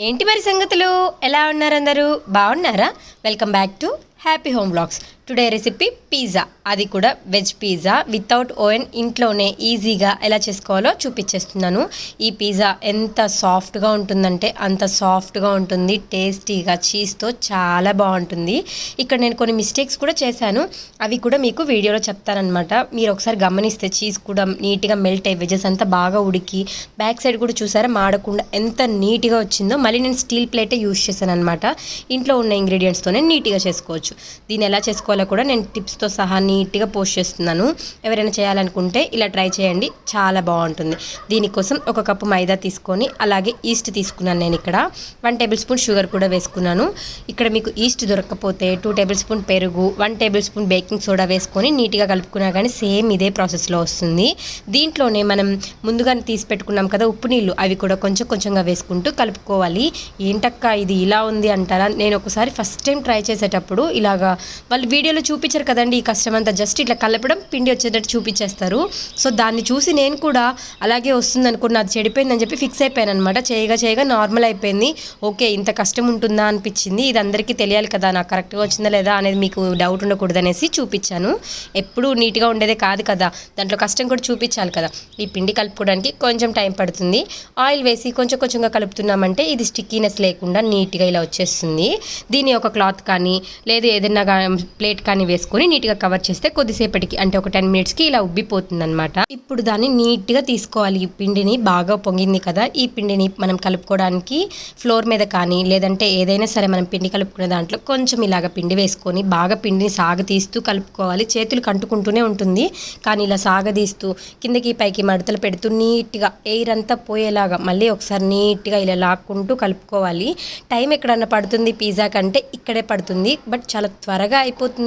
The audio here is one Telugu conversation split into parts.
ఏంటి మరి సంగతులు? ఎలా ఉన్నారు అందరూ? బాగున్నారా? Welcome back to happy home blogs today recipe pizza అది కూడా వెజ్ పిజ్జా వితౌట్ ఓవెన్ ఇంట్లోనే ఈజీగా ఎలా చేసుకోవాలో చూపించేస్తున్నాను. ఈ పిజ్జా ఎంత సాఫ్ట్గా ఉంటుందంటే అంత సాఫ్ట్గా ఉంటుంది. టేస్టీగా చీజ్తో చాలా బాగుంటుంది. ఇక్కడ నేను కొన్ని మిస్టేక్స్ కూడా చేశాను. అవి కూడా మీకు వీడియోలో చెప్తానమాట మీరు ఒకసారి గమనిస్తే చీజ్ కూడా నీట్గా మెల్ట్ అయ్యి వెజెస్ అంతా బాగా ఉడికి బ్యాక్ సైడ్ కూడా చూసారా? మాడకుండా ఎంత నీట్గా వచ్చిందో మళ్ళీ నేను స్టీల్ ప్లేటే యూస్ చేశాను అనమాట ఇంట్లో ఉన్న ఇంగ్రీడియంట్స్తోనే నీట్గా చేసుకోవచ్చు. దీన్ని ఎలా చేసుకోవాలి కూడా నేను టిప్స్తో సహా నీట్గా పోస్ట్ చేస్తున్నాను. ఎవరైనా చేయాలనుకుంటే ఇలా ట్రై చేయండి. చాలా బాగుంటుంది. దీనికోసం ఒక కప్పు మైదా తీసుకొని అలాగే ఈస్ట్ తీసుకున్నాను నేను ఇక్కడ. వన్ టేబుల్ స్పూన్ షుగర్ కూడా వేసుకున్నాను. ఇక్కడ మీకు ఈస్ట్ దొరకకపోతే టూ టేబుల్ స్పూన్ పెరుగు one tablespoon baking soda వేసుకొని నీట్గా కలుపుకున్నా కానీ సేమ్ ఇదే ప్రాసెస్లో వస్తుంది. దీంట్లోనే మనం ముందుగానే తీసి పెట్టుకున్నాం కదా ఉప్పు నీళ్ళు అవి కూడా కొంచెం కొంచెంగా వేసుకుంటూ కలుపుకోవాలి. ఏంటక్క ఇది ఇలా ఉంది అంటారా? నేను ఒకసారి ఫస్ట్ టైం ట్రై చేసేటప్పుడు ఇలాగా వాళ్ళు వీడియోలో చూపించారు కదండి ఈ కష్టం అంతా. జస్ట్ ఇట్లా కలపడం పిండి వచ్చేటట్టు చూపించేస్తారు. సో దాన్ని చూసి నేను కూడా అలాగే వస్తుంది అనుకున్నా అది చెడిపోయిందని చెప్పి ఫిక్స్ అయిపోయాను అనమాట చేయగా చేయగా నార్మల్ అయిపోయింది. ఓకే ఇంత కష్టం ఉంటుందా అనిపించింది? ఇది అందరికీ తెలియాలి కదా నాకు కరెక్ట్గా వచ్చిందా లేదా అనేది మీకు డౌట్ ఉండకూడదు అనేసి చూపించాను. ఎప్పుడు నీట్గా ఉండేదే కాదు కదా దాంట్లో కష్టం కూడా చూపించాలి కదా. ఈ పిండి కలుపుకోవడానికి కొంచెం టైం పడుతుంది. ఆయిల్ వేసి కొంచెం కొంచెంగా కలుపుతున్నామంటే ఇది స్టిక్కీనెస్ లేకుండా నీట్గా ఇలా వచ్చేస్తుంది. దీన్ని ఒక క్లాత్ కానీ లేదు ఏదైనా ప్లేట్ కానీ వేసుకొని నీట్గా కవర్ చేస్తే కొద్దిసేపటికి అంటే ఒక టెన్ మినిట్స్కి ఇలా ఉబ్బిపోతుంది అనమాట ఇప్పుడు దాన్ని నీట్గా తీసుకోవాలి. ఈ పిండిని బాగా పొంగింది కదా ఈ పిండిని మనం కలుపుకోవడానికి ఫ్లోర్ మీద కానీ లేదంటే ఏదైనా సరే మనం పిండి కలుపుకునే దాంట్లో కొంచెం ఇలాగ పిండి వేసుకొని బాగా పిండిని సాగతీస్తూ కలుపుకోవాలి. చేతులు కంటుకుంటూనే ఉంటుంది. కానీ ఇలా సాగదీస్తూ కిందకి పైకి మడతలు పెడుతూ నీట్గా ఎయిర్ అంతా పోయేలాగా మళ్ళీ ఒకసారి నీట్గా ఇలా లాక్కుంటూ కలుపుకోవాలి. టైం ఎక్కడన్నా పడుతుంది పిజ్జా కంటే ఇక్కడే పడుతుంది. బట్ చాలా త్వరగా అయిపోతుంది.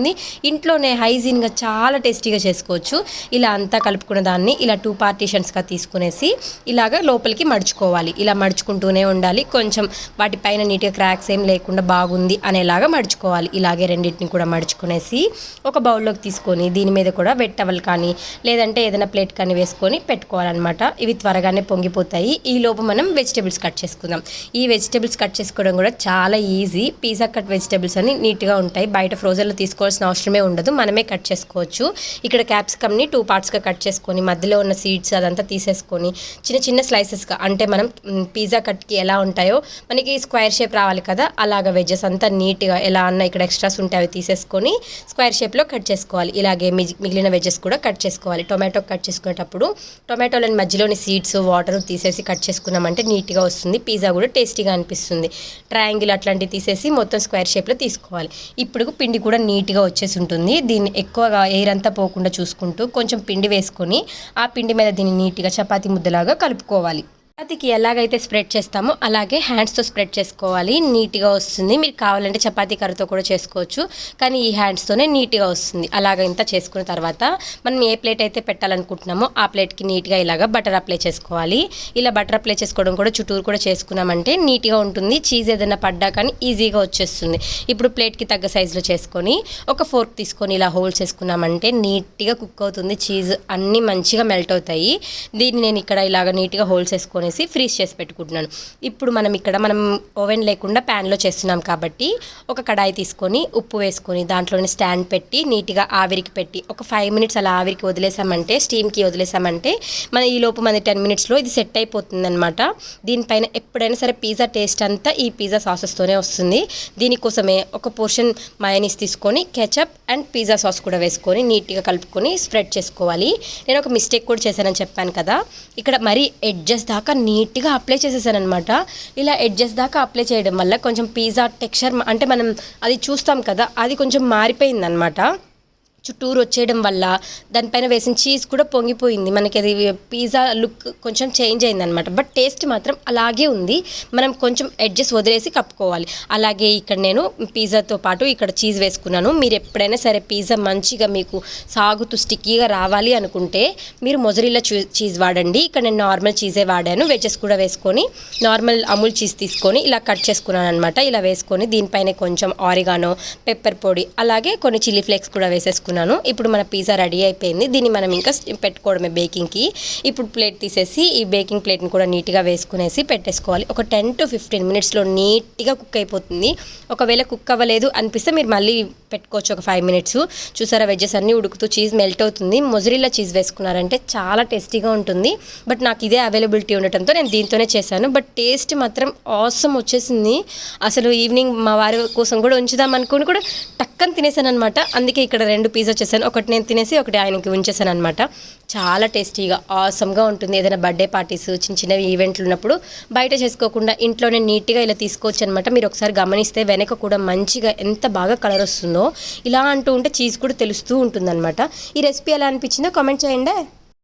ఇంట్లోనే హైజీన్గా చాలా టేస్టీగా చేసుకోవచ్చు. ఇలా అంతా కలుపుకున్న దాన్ని ఇలా టూ పార్టీషన్స్గా తీసుకునేసి ఇలాగ లోపలికి మడుచుకోవాలి. ఇలా మడుచుకుంటూనే ఉండాలి. కొంచెం వాటిపైన నీట్గా క్రాక్స్ ఏం లేకుండా బాగుంది అనేలాగా మడుచుకోవాలి. ఇలాగే రెండింటిని కూడా మడుచుకునేసి ఒక బౌల్లోకి తీసుకొని దీని మీద కూడా వెట్ టవల్ కానీ లేదంటే ఏదైనా ప్లేట్ కానీ వేసుకొని పెట్టుకోవాలన్నమాట. ఇవి త్వరగానే పొంగిపోతాయి. ఈ లోపు మనం వెజిటేబుల్స్ కట్ చేసుకుందాం. ఈ వెజిటేబుల్స్ కట్ చేసుకోవడం కూడా చాలా ఈజీ. పిజ్జా కట్ వెజిటేబుల్స్ అని నీట్గా ఉంటాయి. బయట ఫ్రోజన్లో చేసుకోవాల్సిన అవసరమే ఉండదు మనమే కట్ చేసుకోవచ్చు. ఇక్కడ క్యాప్సికమ్ని టూ పార్ట్స్గా కట్ చేసుకొని మధ్యలో ఉన్న సీడ్స్ అదంతా తీసేసుకొని చిన్న చిన్న స్లైసెస్గా అంటే మనం పిజ్జా కట్కి ఎలా ఉంటాయో మనకి స్క్వేర్ షేప్ రావాలి కదా అలాగ వెజ్జెస్ అంతా నీట్గా ఎలా అన్న ఇక్కడ ఎక్స్ట్రాస్ ఉంటే అవి తీసేసుకొని స్క్వేర్ షేప్లో కట్ చేసుకోవాలి. ఇలాగే మిగిలిన వెజ్జెస్ కూడా కట్ చేసుకోవాలి. టొమాటో కట్ చేసుకునేటప్పుడు టొమాటోలని మధ్యలోని సీడ్స్ వాటర్ తీసేసి కట్ చేసుకున్నామంటే నీట్గా వస్తుంది. పిజ్జా కూడా టేస్టీగా అనిపిస్తుంది. ట్రయాంగిల్ అట్లాంటివి తీసేసి మొత్తం స్క్వేర్ షేప్లో తీసుకోవాలి. ఇప్పుడు పిండి కూడా నీట్గా వచ్చేసి ఉంటుంది. దీన్ని ఎక్కువగా ఎయిర్ అంతా పోకుండా చూసుకుంటూ కొంచెం పిండి వేసుకొని ఆ పిండి మీద దీన్ని నీట్గా చపాతీ ముద్దలాగా కలుపుకోవాలి. చపాతీకి ఎలాగైతే స్ప్రెడ్ చేస్తామో అలాగే హ్యాండ్స్తో స్ప్రెడ్ చేసుకోవాలి. నీట్గా వస్తుంది. మీరు కావాలంటే చపాతీ కర్రతో కూడా చేసుకోవచ్చు. కానీ ఈ హ్యాండ్స్తోనే నీట్గా వస్తుంది. అలాగ ఇంత చేసుకున్న తర్వాత మనం ఏ ప్లేట్ అయితే పెట్టాలనుకుంటున్నామో ఆ ప్లేట్కి నీట్గా ఇలాగ బటర్ అప్లై చేసుకోవాలి. ఇలా బటర్ అప్లై చేసుకోవడం కూడా చుట్టూరు కూడా చేసుకున్నామంటే నీట్గా ఉంటుంది. చీజ్ ఏదైనా పడ్డా కానీ ఈజీగా వచ్చేస్తుంది. ఇప్పుడు ప్లేట్కి తగ్గ సైజులో చేసుకొని ఒక ఫోర్క్ తీసుకొని ఇలా హోల్స్ చేసుకున్నామంటే నీట్గా కుక్ అవుతుంది. చీజ్ అన్నీ మంచిగా మెల్ట్ అవుతాయి. దీన్ని నేను ఇక్కడ ఇలాగ నీట్గా హోల్స్ వేసుకొనేసి ఫ్రీజ్ చేసి పెట్టుకుంటున్నాను. ఇప్పుడు మనం ఇక్కడ మనం ఓవెన్ లేకుండా ప్యాన్లో చేస్తున్నాం కాబట్టి ఒక కడాయి తీసుకొని ఉప్పు వేసుకొని దాంట్లోనే స్టాండ్ పెట్టి నీట్గా ఆవిరికి పెట్టి ఒక ఫైవ్ మినిట్స్ అలా ఆవిరికి వదిలేసామంటే స్టీమ్కి వదిలేసామంటే మన ఈ లోపు మన టెన్ మినిట్స్లో ఇది సెట్ అయిపోతుంది అనమాట దీనిపైన ఎప్పుడైనా సరే పిజ్జా టేస్ట్ అంతా ఈ పిజ్జా సాసెస్తోనే వస్తుంది. దీనికోసమే ఒక పోర్షన్ మయనీస్ తీసుకొని కెచప్ అండ్ పిజ్జా సాస్ కూడా వేసుకొని నీట్గా కలుపుకొని స్ప్రెడ్ చేసుకోవాలి. నేను ఒక మిస్టేక్ కూడా చేశానని చెప్పాను కదా. ఇక్కడ మరీ ఎడ్జెస్ దాకా నీట్గా అప్లై చేసేసాను అనమాట ఇలా ఎడ్జెస్ దాకా అప్లై చేయడం వల్ల కొంచెం పిజ్జా టెక్స్చర్ అంటే మనం అది చూస్తాం కదా అది కొంచెం మారిపోయింది అనమాట చుట్టూరు వచ్చేయడం వల్ల దానిపైన వేసిన చీజ్ కూడా పొంగిపోయింది. మనకి అది పిజ్జా లుక్ కొంచెం చేంజ్ అయింది అనమాట బట్ టేస్ట్ మాత్రం అలాగే ఉంది. మనం కొంచెం అడ్జస్ట్ వదిలేసి కప్పుకోవాలి. అలాగే ఇక్కడ నేను పిజ్జాతో పాటు ఇక్కడ చీజ్ వేసుకున్నాను. మీరు ఎప్పుడైనా సరే పిజ్జా మంచిగా మీకు సాగుతూ స్టిక్కీగా రావాలి అనుకుంటే మీరు మొజరిల్లా చీజ్ వాడండి. ఇక్కడ నేను నార్మల్ చీజే వాడాను. వెజెస్ కూడా వేసుకొని నార్మల్ అమూల్ చీజ్ తీసుకొని ఇలా కట్ చేసుకున్నాను అనమాట ఇలా వేసుకొని దీనిపైన కొంచెం ఆరిగానో పెప్పర్ పొడి అలాగే కొన్ని చిల్లీ ఫ్లేక్స్ కూడా వేసేసుకున్నాను. తీసుకున్నాను. ఇప్పుడు మన పిజ్జా రెడీ అయిపోయింది. దీన్ని మనం ఇంకా పెట్టుకోవడమే బేకింగ్కి. ఇప్పుడు ప్లేట్ తీసేసి ఈ బేకింగ్ ప్లేట్ని కూడా నీట్గా వేసుకునేసి పెట్టేసుకోవాలి. ఒక టెన్ టు ఫిఫ్టీన్ మినిట్స్లో నీట్గా కుక్ అయిపోతుంది. ఒకవేళ కుక్ అవ్వలేదు అనిపిస్తే మీరు మళ్ళీ పెట్టుకోవచ్చు ఒక ఫైవ్ మినిట్స్. చూసారా వెజ్జెస్ అన్నీ ఉడుకుతూ చీజ్ మెల్ట్ అవుతుంది. మొజరిల్లా చీజ్ వేసుకున్నారంటే చాలా టేస్టీగా ఉంటుంది. బట్ నాకు ఇదే అవైలబిలిటీ ఉండటంతో నేను దీంతోనే చేశాను. బట్ టేస్ట్ మాత్రం ఆసమ్ వచ్చేసింది. అసలు ఈవినింగ్ మా వారి కోసం కూడా ఉంచుదాం అనుకుని కూడా టక్కని తినేసాను అనమాట అందుకే ఇక్కడ రెండు పిజ్జా చేశాను ఒకటి నేను తినేసి ఒకటి ఆయనకి ఉంచేసాను అనమాట చాలా టేస్టీగా ఆసమ్గా ఉంటుంది. ఏదైనా బర్త్డే పార్టీస్ చిన్న చిన్న ఈవెంట్లు ఉన్నప్పుడు బయట చేసుకోకుండా ఇంట్లోనే నీట్గా ఇలా తీసుకోవచ్చు అనమాట మీరు ఒకసారి గమనిస్తే వెనక కూడా మంచిగా ఎంత బాగా కలర్ వస్తుందో ఇలా అంటూ ఉంటే చీజ్ కూడా తెలుస్తూ ఉంటుందన్నమాట. ఈ రెసిపీ ఎలా అనిపించిందో కామెంట్ చేయండి.